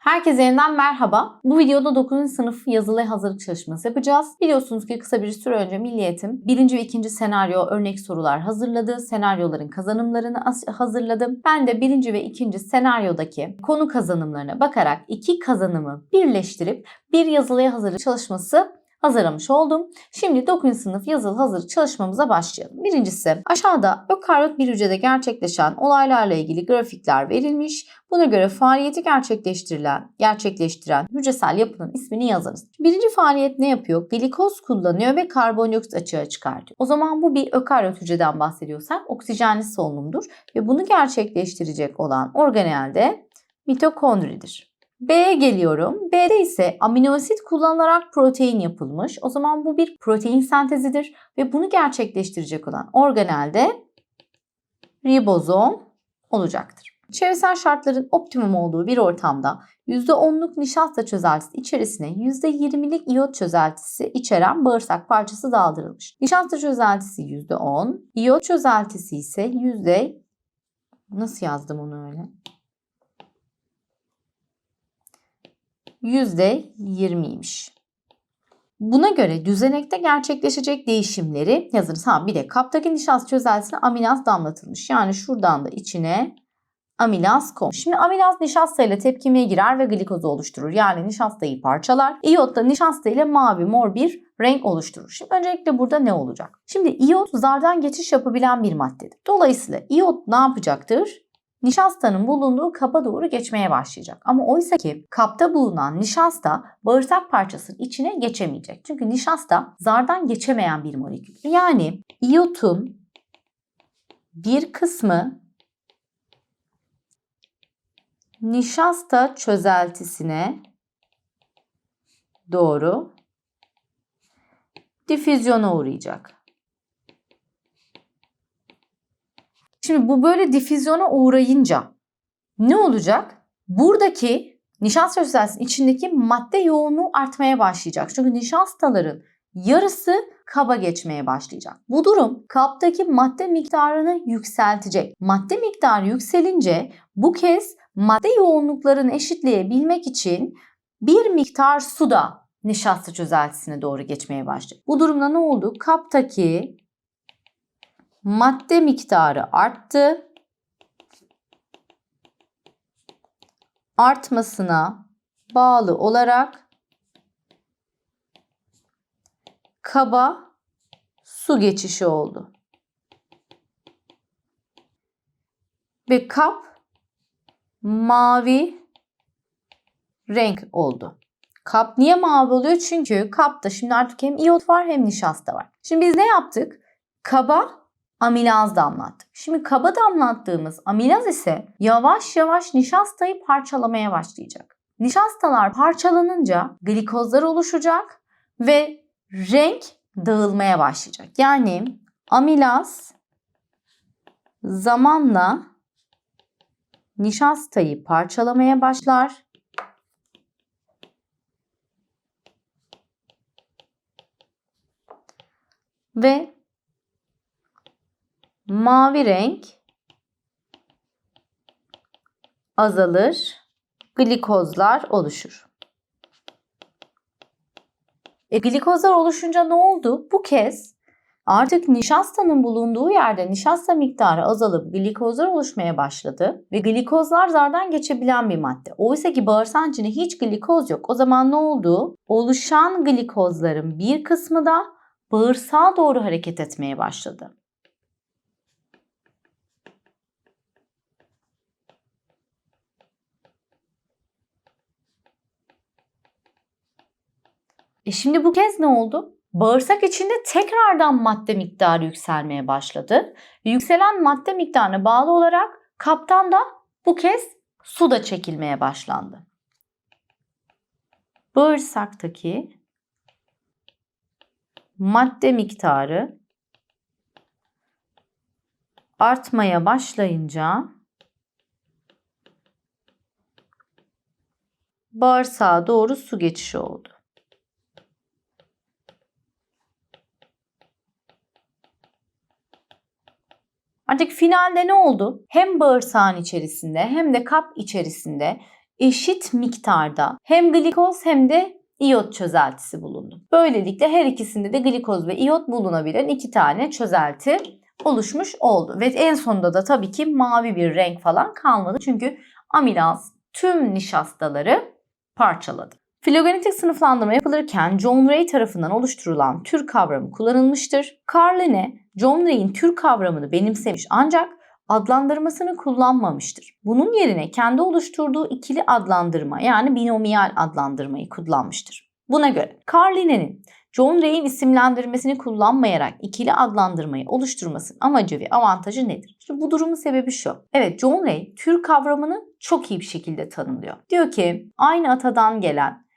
Herkese yeniden merhaba. Bu videoda 9. sınıf yazılı hazırlık çalışması yapacağız. Biliyorsunuz ki kısa bir süre önce Milli Eğitim 1. ve 2. senaryo örnek sorular hazırladı. Senaryoların kazanımlarını hazırladım. Ben de 1. ve 2. senaryodaki konu kazanımlarına bakarak iki kazanımı birleştirip bir yazılıya hazırlık çalışması hazırlamış oldum. Şimdi 9. sınıf yazılı hazırlık çalışmamıza başlayalım. Birincisi aşağıda ökaryot bir hücrede gerçekleşen olaylarla ilgili grafikler verilmiş. Buna göre faaliyeti gerçekleştirilen, gerçekleştiren hücresel yapının ismini yazarız. Birinci faaliyet ne yapıyor? Glikoz kullanıyor ve karbondioksit açığa çıkartıyor. O zaman bu bir ökaryot hücreden bahsediyorsak oksijenli solunumdur ve bunu gerçekleştirecek olan organel de mitokondridir. B'ye geliyorum. B'de ise amino asit kullanılarak protein yapılmış. O zaman bu bir protein sentezidir ve bunu gerçekleştirecek olan organel de ribozom olacaktır. Çevresel şartların optimum olduğu bir ortamda %10'luk nişasta çözeltisi içerisine %20'lik iyot çözeltisi içeren bağırsak parçası daldırılmış. Nişasta çözeltisi %10, iyot çözeltisi ise yüzde nasıl yazdım onu öyle? %20'ymiş. Buna göre düzenekte gerçekleşecek değişimleri yazınız. Ha bir de kaptaki nişasta çözeltisine amilaz damlatılmış. Yani şuradan da içine amilaz konmuş. Şimdi amilaz nişasta ile tepkimeye girer ve glikozu oluşturur. Yani nişastayı parçalar. İyot da nişasta ile mavi mor bir renk oluşturur. Şimdi öncelikle burada ne olacak? Şimdi iyot zardan geçiş yapabilen bir maddedir. Dolayısıyla iyot ne yapacaktır? Nişastanın bulunduğu kaba doğru geçmeye başlayacak. Ama oysa ki kapta bulunan nişasta bağırsak parçasının içine geçemeyecek. Çünkü nişasta zardan geçemeyen bir molekül. Yani iyotun bir kısmı nişasta çözeltisine doğru difüzyona uğrayacak. Şimdi bu böyle difüzyona uğrayınca ne olacak? Buradaki nişasta çözeltisinin içindeki madde yoğunluğu artmaya başlayacak. Çünkü nişastaların yarısı kaba geçmeye başlayacak. Bu durum kaptaki madde miktarını yükseltecek. Madde miktarı yükselince bu kez madde yoğunluklarını eşitleyebilmek için bir miktar su da nişasta çözeltisine doğru geçmeye başlayacak. Bu durumda ne oldu? Kaptaki madde miktarı arttı. Artmasına bağlı olarak kaba su geçişi oldu. Ve kap mavi renk oldu. Kap niye mavi oluyor? Çünkü kapta şimdi artık hem iyot var hem nişasta var. Şimdi biz ne yaptık? Kaba amilaz damlattık. Şimdi kaba damlattığımız amilaz ise yavaş yavaş nişastayı parçalamaya başlayacak. Nişastalar parçalanınca glikozlar oluşacak ve renk dağılmaya başlayacak. Yani amilaz zamanla nişastayı parçalamaya başlar. Ve mavi renk azalır, glikozlar oluşur. E, glikozlar oluşunca ne oldu? Bu kez artık nişastanın bulunduğu yerde nişasta miktarı azalıp glikozlar oluşmaya başladı ve glikozlar zardan geçebilen bir madde. Oysa ki bağırsağın içinde hiç glikoz yok. O zaman ne oldu? Oluşan glikozların bir kısmı da bağırsağa doğru hareket etmeye başladı. E şimdi bu kez ne oldu? Bağırsak içinde tekrardan madde miktarı yükselmeye başladı. Yükselen madde miktarına bağlı olarak kaptan da bu kez su da çekilmeye başlandı. Bağırsaktaki madde miktarı artmaya başlayınca bağırsağa doğru su geçişi oldu. Artık finalde ne oldu? Hem bağırsağın içerisinde hem de kap içerisinde eşit miktarda hem glikoz hem de iyot çözeltisi bulundu. Böylelikle her ikisinde de glikoz ve iyot bulunabilen iki tane çözelti oluşmuş oldu. Ve en sonunda da tabii ki mavi bir renk falan kalmadı. Çünkü amilaz tüm nişastaları parçaladı. Filogenetik sınıflandırma yapılırken John Ray tarafından oluşturulan tür kavramı kullanılmıştır. Carline, John Ray'in tür kavramını benimsemiş ancak adlandırmasını kullanmamıştır. Bunun yerine kendi oluşturduğu ikili adlandırma yani binomiyal adlandırmayı kullanmıştır. Buna göre Carline'nin John Ray'in isimlendirmesini kullanmayarak ikili adlandırmayı oluşturmasının amacı ve avantajı nedir? Şimdi bu durumun sebebi şu. Evet John Ray tür kavramını çok iyi bir şekilde tanımlıyor. Diyor ki aynı atadan gelen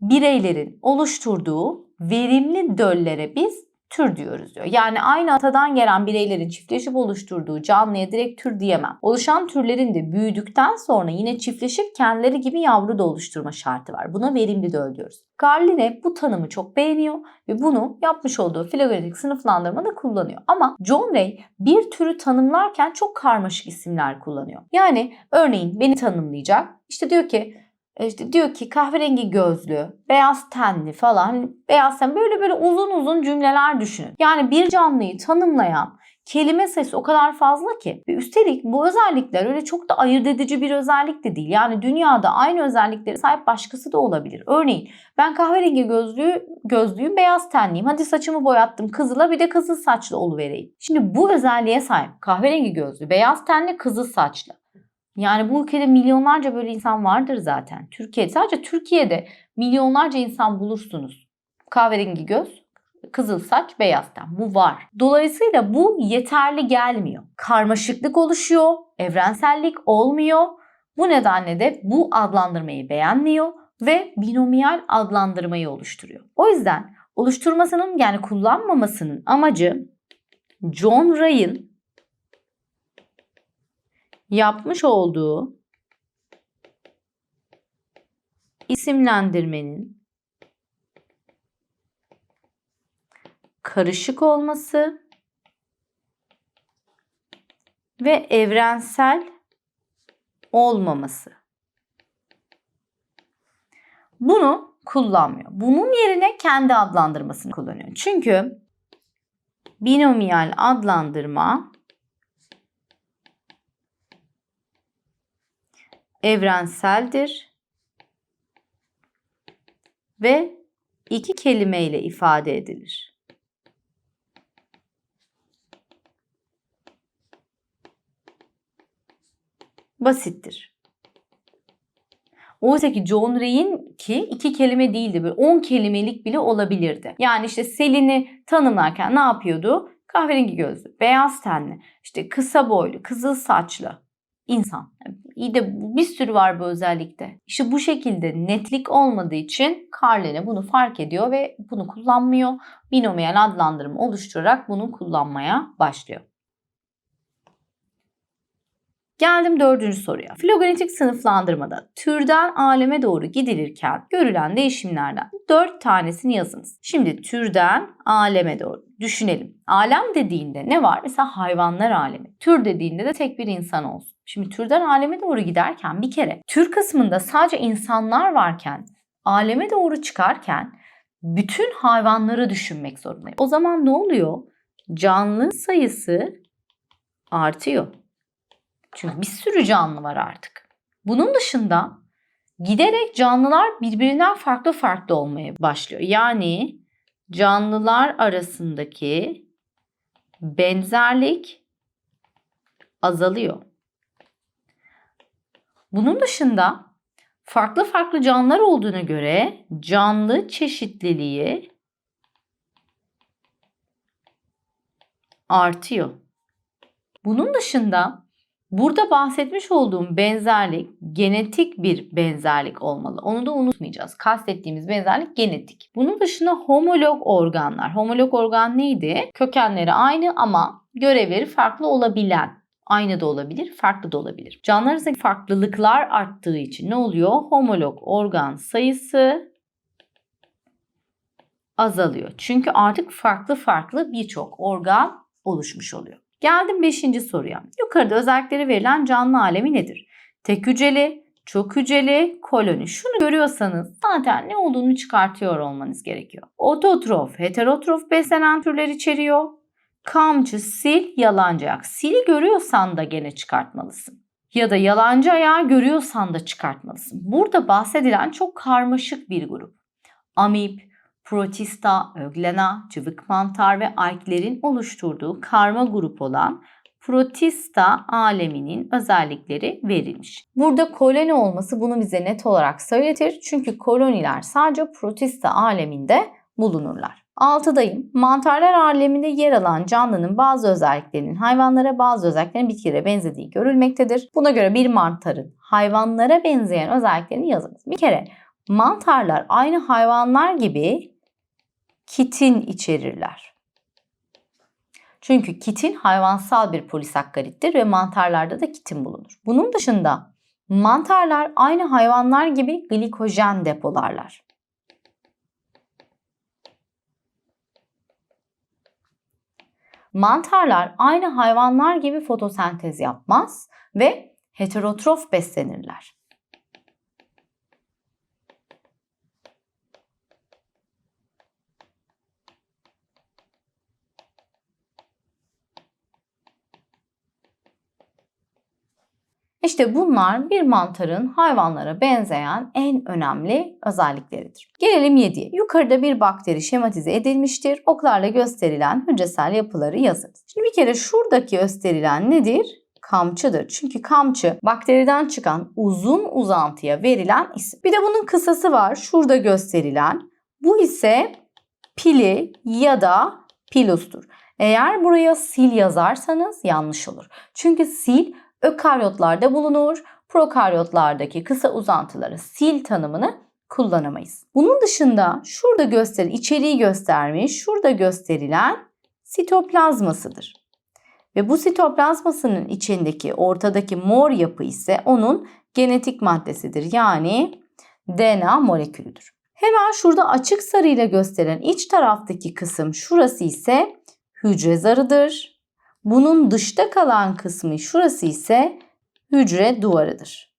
bireylerin oluşturduğu verimli döllere biz tür diyoruz diyor. Yani aynı atadan gelen bireylerin çiftleşip oluşturduğu canlıya direkt tür diyemem. Oluşan türlerin de büyüdükten sonra yine çiftleşip kendileri gibi yavru da oluşturma şartı var. Buna verimli döl diyoruz. Carline bu tanımı çok beğeniyor ve bunu yapmış olduğu filogenetik sınıflandırmada kullanıyor. Ama John Ray bir türü tanımlarken çok karmaşık isimler kullanıyor. Yani örneğin beni tanımlayacak. İşte diyor ki işte diyor ki kahverengi gözlü, beyaz tenli falan, beyaz ten böyle böyle uzun uzun cümleler düşünün. Yani bir canlıyı tanımlayan kelime sayısı o kadar fazla ki. Ve üstelik bu özellikler öyle çok da ayırt edici bir özellik de değil. Yani dünyada aynı özellikleri sahip başkası da olabilir. Örneğin ben kahverengi gözlüğü, gözlüğüm beyaz tenliyim. Hadi saçımı boyattım kızıla bir de kızıl saçlı oluvereyim. Şimdi bu özelliğe sahip kahverengi gözlü, beyaz tenli, kızıl saçlı. Yani bu ülkede milyonlarca böyle insan vardır zaten. Türkiye sadece Türkiye'de milyonlarca insan bulursunuz. Kahverengi göz, kızıl saç, beyaz ten. Bu var. Dolayısıyla bu yeterli gelmiyor. Karmaşıklık oluşuyor, evrensellik olmuyor. Bu nedenle de bu adlandırmayı beğenmiyor ve binomiyal adlandırmayı oluşturuyor. O yüzden oluşturmasının yani kullanmamasının amacı John Ray'ın yapmış olduğu isimlendirmenin karışık olması ve evrensel olmaması. Bunu kullanmıyor. Bunun yerine kendi adlandırmasını kullanıyor. Çünkü binomiyal adlandırma evrenseldir ve iki kelimeyle ifade edilir. Basittir. Oysa ki John Ray'in ki iki kelime değildi. Böyle 10 kelimelik bile olabilirdi. Yani işte Selin'i tanımlarken ne yapıyordu? Kahverengi gözlü, beyaz tenli, işte kısa boylu, kızıl saçlı insan. İyi de bir sürü var bu özellikte. İşte bu şekilde netlik olmadığı için Carlene bunu fark ediyor ve bunu kullanmıyor. Binomiyal adlandırma oluşturarak bunu kullanmaya başlıyor. Geldim dördüncü soruya. Filogenetik sınıflandırmada türden aleme doğru gidilirken görülen değişimlerden dört tanesini yazınız. Şimdi türden aleme doğru düşünelim. Alem dediğinde ne var? Mesela hayvanlar alemi. Tür dediğinde de tek bir insan olsun. Şimdi türden aleme doğru giderken bir kere tür kısmında sadece insanlar varken aleme doğru çıkarken bütün hayvanları düşünmek zorundayım. O zaman ne oluyor? Canlı sayısı artıyor. Çünkü bir sürü canlı var artık. Bunun dışında giderek canlılar birbirinden farklı farklı olmaya başlıyor. Yani canlılar arasındaki benzerlik azalıyor. Bunun dışında farklı farklı canlılar olduğuna göre canlı çeşitliliği artıyor. Bunun dışında burada bahsetmiş olduğum benzerlik genetik bir benzerlik olmalı. Onu da unutmayacağız. Kastettiğimiz benzerlik genetik. Bunun dışında homolog organlar. Homolog organ neydi? Kökenleri aynı ama görevleri farklı olabilen Aynı da olabilir, farklı da olabilir. Canlılar arasındaki farklılıklar arttığı için ne oluyor? Homolog organ sayısı azalıyor. Çünkü artık farklı farklı birçok organ oluşmuş oluyor. Geldim 5. soruya. Yukarıda özellikleri verilen canlı alemi nedir? Tek hücreli, çok hücreli koloni. Şunu görüyorsanız zaten ne olduğunu çıkartıyor olmanız gerekiyor. Ototrof, heterotrof beslenen türler içeriyor. Kamçı, sil, yalancı ayak. Sili görüyorsan da gene çıkartmalısın. Ya da yalancı ayağı görüyorsan da çıkartmalısın. Burada bahsedilen çok karmaşık bir grup. Amip, protista, öglena, cıvık mantar ve alklerin oluşturduğu karma grup olan protista aleminin özellikleri verilmiş. Burada koloni olması bunu bize net olarak söyletir. Çünkü koloniler sadece protista aleminde bulunurlar. Altıdayım. Mantarlar aleminde yer alan canlının bazı özelliklerinin hayvanlara bazı özelliklerin bitkilere benzediği görülmektedir. Buna göre bir mantarın hayvanlara benzeyen özelliklerini yazınız. Bir kere mantarlar aynı hayvanlar gibi kitin içerirler. Çünkü kitin hayvansal bir polisakkarittir ve mantarlarda da kitin bulunur. Bunun dışında mantarlar aynı hayvanlar gibi glikojen depolarlar. Mantarlar aynı hayvanlar gibi fotosentez yapmaz ve heterotrof beslenirler. İşte bunlar bir mantarın hayvanlara benzeyen en önemli özellikleridir. Gelelim 7'ye. Yukarıda bir bakteri şematize edilmiştir. Oklarla gösterilen hücresel yapıları yazınız. Şimdi bir kere şuradaki gösterilen nedir? Kamçıdır. Çünkü kamçı bakteriden çıkan uzun uzantıya verilen isim. Bir de bunun kısası var. Şurada gösterilen. Bu ise pili ya da pilustur. Eğer buraya sil yazarsanız yanlış olur. Çünkü sil ökaryotlarda bulunur. Prokaryotlardaki kısa uzantıları sil tanımını kullanamayız. Bunun dışında şurada gösteri, içeriği göstermiş, şurada gösterilen sitoplazmasıdır. Ve bu sitoplazmasının içindeki ortadaki mor yapı ise onun genetik maddesidir. Yani DNA molekülüdür. Hemen şurada açık sarıyla gösteren iç taraftaki kısım şurası ise hücre zarıdır. Bunun dışta kalan kısmı şurası ise hücre duvarıdır.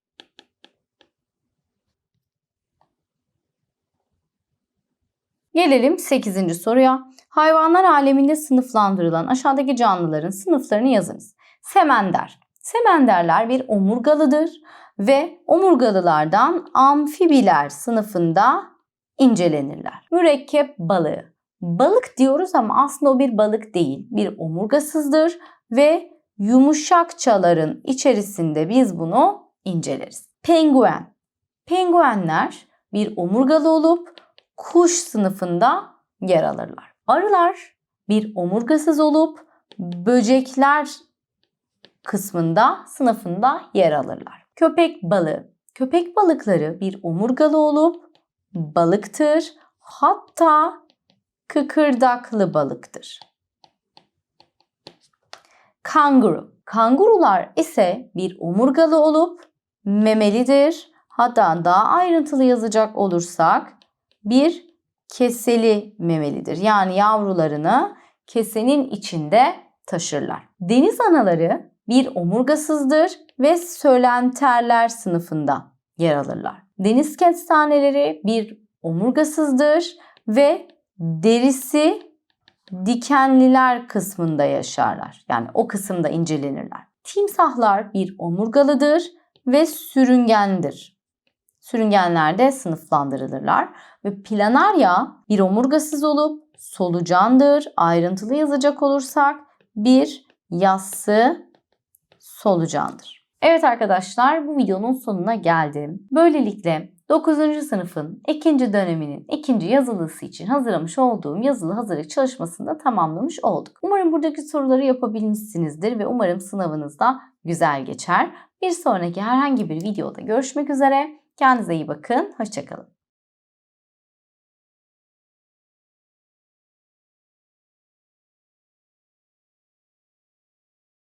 Gelelim 8. soruya. Hayvanlar aleminde sınıflandırılan aşağıdaki canlıların sınıflarını yazınız. Semender. Semenderler bir omurgalıdır ve omurgalılardan amfibiler sınıfında incelenirler. Mürekkep balığı. Balık diyoruz ama aslında o bir balık değil. Bir omurgasızdır ve yumuşakçaların içerisinde biz bunu inceleriz. Penguen. Penguenler bir omurgalı olup kuş sınıfında yer alırlar. Arılar bir omurgasız olup böcekler kısmında sınıfında yer alırlar. Köpek balığı. Köpek balıkları bir omurgalı olup balıktır. Hatta kıkırdaklı balıktır. Kanguru. Kangurular ise bir omurgalı olup memelidir. Hatta daha ayrıntılı yazacak olursak bir keseli memelidir. Yani yavrularını kesenin içinde taşırlar. Deniz anaları bir omurgasızdır ve sölenterler sınıfında yer alırlar. Deniz kestaneleri bir omurgasızdır ve derisi dikenliler kısmında yaşarlar. Yani o kısımda incelenirler. Timsahlar bir omurgalıdır ve sürüngendir. Sürüngenler de sınıflandırılırlar ve planarya bir omurgasız olup solucandır. Ayrıntılı yazacak olursak bir yassı solucandır. Evet arkadaşlar bu videonun sonuna geldim. Böylelikle 9. sınıfın ikinci döneminin ikinci yazılısı için hazırlamış olduğum yazılı hazırlık çalışmasını da tamamlamış olduk. Umarım buradaki soruları yapabilmişsinizdir ve umarım sınavınızda güzel geçer. Bir sonraki herhangi bir videoda görüşmek üzere. Kendinize iyi bakın. Hoşçakalın.